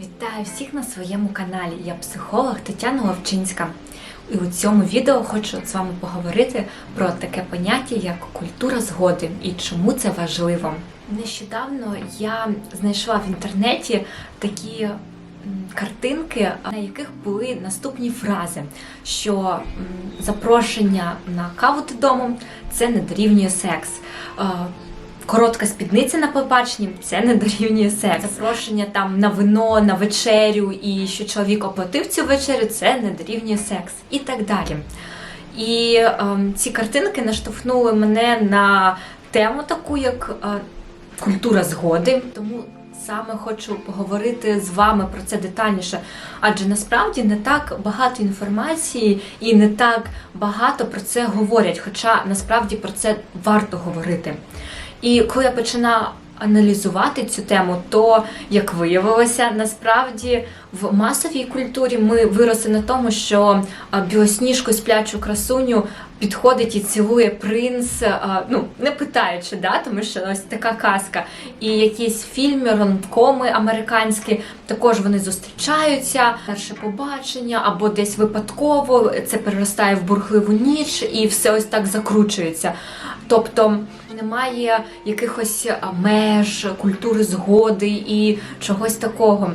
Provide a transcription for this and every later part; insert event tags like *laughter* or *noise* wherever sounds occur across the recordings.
Вітаю всіх на своєму каналі. Я психолог Тетяна Ловчинська. І у цьому відео хочу з вами поговорити про таке поняття, як культура згоди і чому це важливо. Нещодавно я знайшла в інтернеті такі картинки, на яких були наступні фрази, що запрошення на каву додому це не дорівнює секс. Е, Коротка спідниця на побаченні це не дорівнює секс. Запрошення там на вино, на вечерю, і що чоловік оплатив цю вечерю, це не дорівнює секс і так далі. І ем, ці картинки наштовхнули мене на тему таку, як е, культура згоди. Тому саме хочу поговорити з вами про це детальніше, адже насправді не так багато інформації і не так багато про це говорять, хоча насправді про це варто говорити. І коли я починала аналізувати цю тему, то як виявилося, насправді в масовій культурі ми виросли на тому, що білосніжку сплячу красуню підходить і цілує принц, ну не питаючи, да, тому що ось така казка. І якісь фільми, ромкоми американські, також вони зустрічаються, перше побачення або десь випадково це переростає в бурхливу ніч, і все ось так закручується. Тобто немає якихось меж, культури згоди і чогось такого.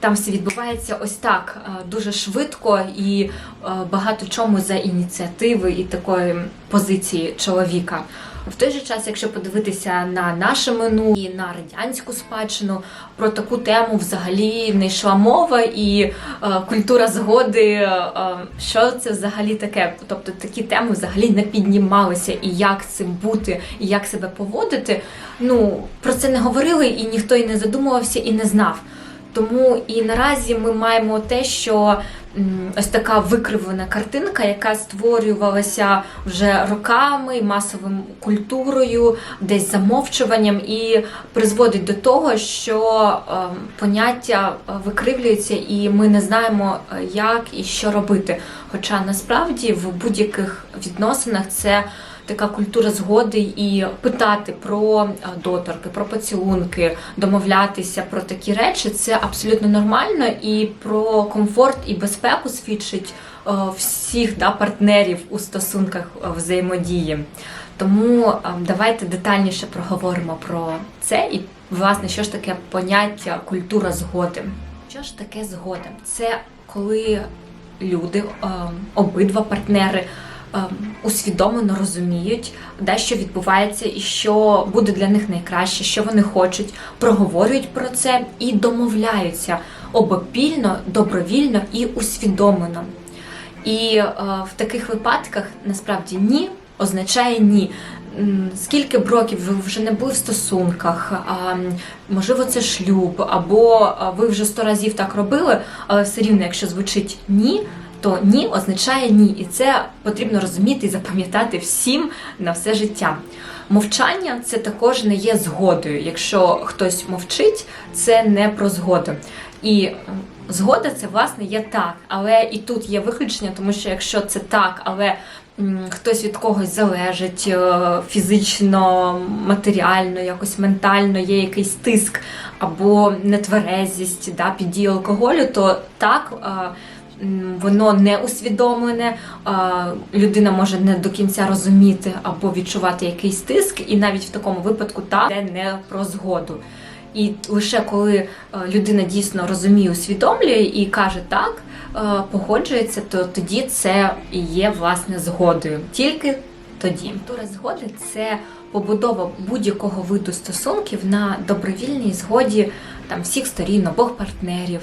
Там все відбувається ось так дуже швидко і багато чому за ініціативи і такої позиції чоловіка. В той же час, якщо подивитися на наше минуле і на радянську спадщину, про таку тему взагалі не йшла мова, і е, культура згоди, е, що це взагалі таке. Тобто такі теми взагалі не піднімалися, і як цим бути, і як себе поводити. Ну про це не говорили, і ніхто і не задумувався, і не знав. Тому і наразі ми маємо те, що ось така викривлена картинка, яка створювалася вже роками, масовим культурою, десь замовчуванням, і призводить до того, що е, поняття е, викривлюється, і ми не знаємо, е, як і що робити. Хоча насправді в будь-яких відносинах це така культура згоди і питати про е, доторки, про поцілунки, домовлятися про такі речі це абсолютно нормально і про комфорт і безпеку свідчить е, всіх да, партнерів у стосунках е, взаємодії. Тому давайте детальніше проговоримо про це і власне що ж таке поняття культура згоди. Що ж таке згода? Це коли люди, обидва партнери усвідомлено розуміють, де що відбувається і що буде для них найкраще, що вони хочуть, проговорюють про це і домовляються обопільно, добровільно і усвідомлено. І е, в таких випадках насправді ні означає ні. Скільки б років ви вже не були в стосунках, а, можливо, це шлюб, або ви вже сто разів так робили, але все рівно, якщо звучить ні, то ні означає ні, і це потрібно розуміти і запам'ятати всім на все життя. Мовчання це також не є згодою. Якщо хтось мовчить, це не про згоду. І згода це власне є так, але і тут є виключення, тому що якщо це так, але хтось від когось залежить е, фізично, матеріально, якось ментально, є якийсь тиск або нетверезість да, під дією алкоголю, то так. Воно не усвідомлене, людина може не до кінця розуміти або відчувати якийсь тиск, і навіть в такому випадку так це не про згоду. І лише коли е, людина дійсно розуміє, усвідомлює і каже так, е, погоджується, то тоді це і є власне згодою. Тільки тоді. Культура згоди це побудова будь-якого виду стосунків на добровільній згоді там всіх сторін, обох партнерів.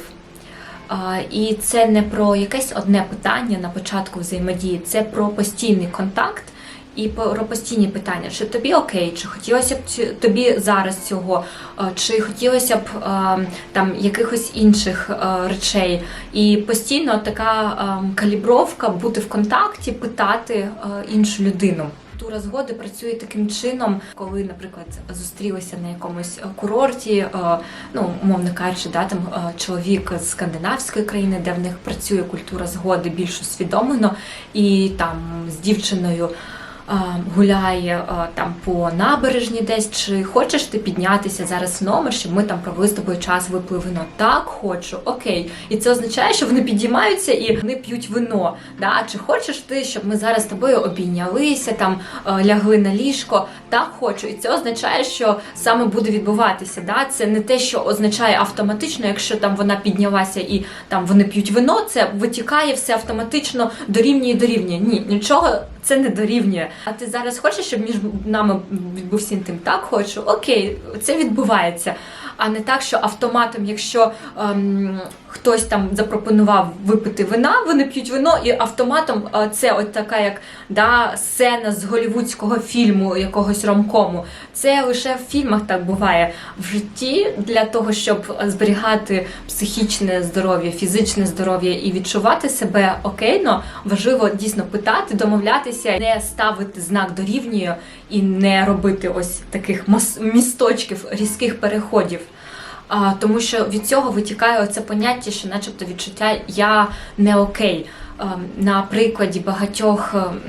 І це не про якесь одне питання на початку взаємодії, це про постійний контакт і про постійні питання, чи тобі окей, чи хотілося б тобі зараз цього, чи хотілося б там якихось інших речей. І постійно така калібровка бути в контакті, питати іншу людину. Культура згоди працює таким чином, коли, наприклад, зустрілися на якомусь курорті, е, ну умовно кажучи, да, там е, чоловік з скандинавської країни, де в них працює культура згоди більш усвідомлено, і там з дівчиною гуляє там по набережні десь, чи хочеш ти піднятися зараз в номер, щоб ми там провели з тобою час, випили вино? Так, хочу, окей. І це означає, що вони підіймаються і вони п'ють вино. Да? Чи хочеш ти, щоб ми зараз з тобою обійнялися, там лягли на ліжко? Так, хочу. І це означає, що саме буде відбуватися. Да? Це не те, що означає автоматично, якщо там вона піднялася і там вони п'ють вино, це витікає все автоматично дорівнює дорівнює. Ні, нічого це не дорівнює. А ти зараз хочеш, щоб між нами відбувся інтим? Так хочу. Окей, це відбувається. А не так, що автоматом, якщо ем, хтось там запропонував випити вина, вони п'ють вино, і автоматом е, це от така як да, сцена з голівудського фільму, якогось ромкому. Це лише в фільмах так буває. В житті для того, щоб зберігати психічне здоров'я, фізичне здоров'я і відчувати себе окейно, важливо дійсно питати, домовлятися, не ставити знак дорівнює і не робити ось таких місточків, різких переходів. А, тому що від цього витікає оце поняття, що, начебто, відчуття я не окей. Ем, На прикладі багатьох ем,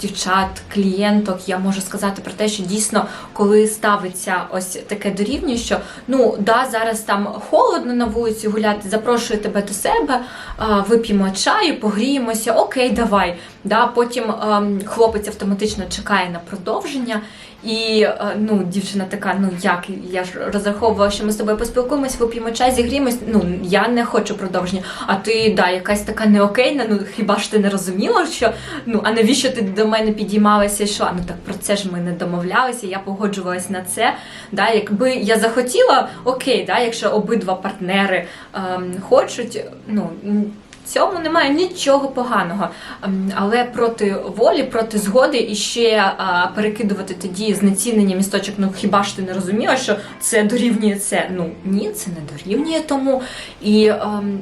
дівчат, клієнток я можу сказати про те, що дійсно, коли ставиться ось таке дорівнює, що ну да, зараз там холодно на вулиці гуляти, запрошую тебе до себе, а, вип'ємо чаю, погріємося, окей, давай. Да, потім ем, хлопець автоматично чекає на продовження. І е, ну, дівчина така, ну як я ж розраховувала, що ми з тобою поспілкуємось, вип'ємо чай, зігріємось. Ну я не хочу продовження. А ти да, якась така неокейна. Ну хіба ж ти не розуміла, що ну а навіщо ти до мене підіймалася і йшла? Ну так про це ж ми не домовлялися. Я погоджувалась на це. Да, якби я захотіла, окей, да, якщо обидва партнери ем, хочуть, ну. Цьому немає нічого поганого, Ем, але проти волі, проти згоди і ще перекидувати тоді знецінення місточок. Ну хіба ж ти не розуміла, що це дорівнює це? Ну ні, це не дорівнює тому. І ем,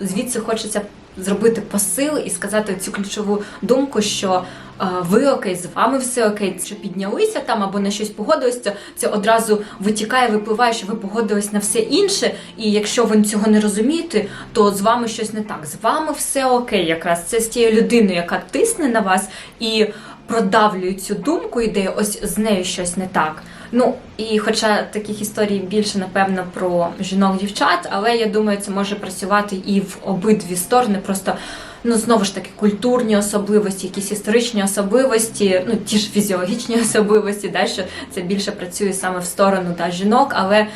звідси хочеться зробити посил і сказати цю ключову думку, що ви окей, з вами все окей, що піднялися там або на щось погодилися, це одразу витікає, випливає, що ви погодились на все інше. І якщо ви цього не розумієте, то з вами щось не так. З вами все окей, якраз це з тією людиною, яка тисне на вас і продавлює цю думку, ідею, ось з нею щось не так. Ну і хоча таких історій більше напевно про жінок-дівчат, але я думаю, це може працювати і в обидві сторони. Просто ну знову ж таки культурні особливості, якісь історичні особливості, ну ті ж фізіологічні *laughs* особливості, да, що це більше працює саме в сторону да, жінок, але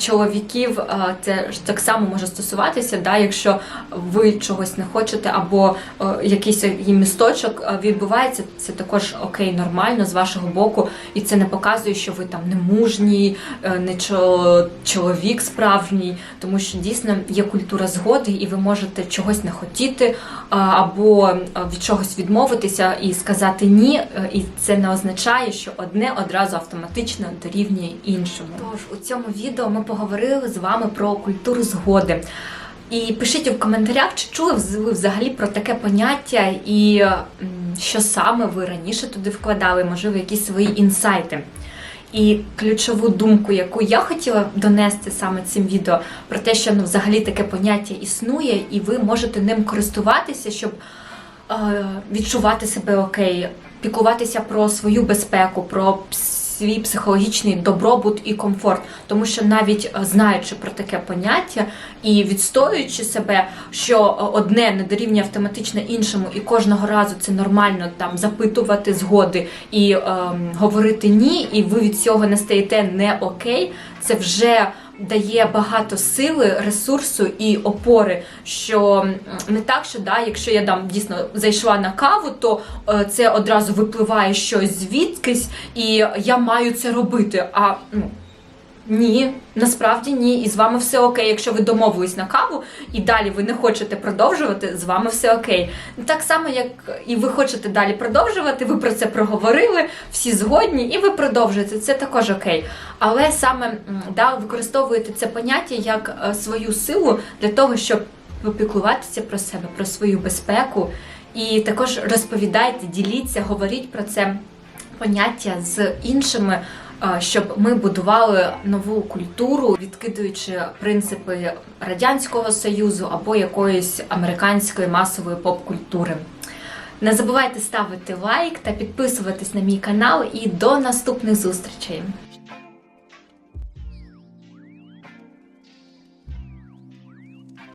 чоловіків це ж так само може стосуватися, да, якщо ви чогось не хочете, або е, якийсь її місточок відбувається, це також окей, нормально з вашого боку, і це не показує, що ви там не мужній, е, не чо- чоловік справжній, тому що дійсно є культура згоди, і ви можете чогось не хотіти або е, від чогось відмовитися і сказати ні, е, і це не означає, що одне одразу автоматично дорівнює іншому. Тож у цьому відео ми поговорили з вами про культуру згоди. І пишіть у коментарях, чи чули ви взагалі про таке поняття, і що саме ви раніше туди вкладали, можливо, якісь свої інсайти. І ключову думку, яку я хотіла донести саме цим відео, про те, що ну, взагалі таке поняття існує, і ви можете ним користуватися, щоб е, відчувати себе окей, піклуватися про свою безпеку, про свій психологічний добробут і комфорт. Тому що навіть е, знаючи про таке поняття і відстоюючи себе, що е, одне не дорівнює автоматично іншому, і кожного разу це нормально там запитувати згоди і ем, говорити ні, і ви від цього не стаєте не окей, це вже дає багато сили, ресурсу і опори, що не так, що да, якщо я там дійсно зайшла на каву, то е, це одразу випливає щось звідкись, і я маю це робити. А ну. Ні, насправді ні, і з вами все окей. Якщо ви домовились на каву і далі ви не хочете продовжувати, з вами все окей. Так само, як і ви хочете далі продовжувати, ви про це проговорили, всі згодні, і ви продовжуєте. Це також окей. Але саме да, використовуєте це поняття як е, свою силу для того, щоб попіклуватися про себе, про свою безпеку. І також розповідайте, діліться, говоріть про це поняття з іншими, щоб ми будували нову культуру, відкидуючи принципи радянського союзу або якоїсь американської масової поп-культури. Не забувайте ставити лайк та підписуватись на мій канал і до наступних зустрічей!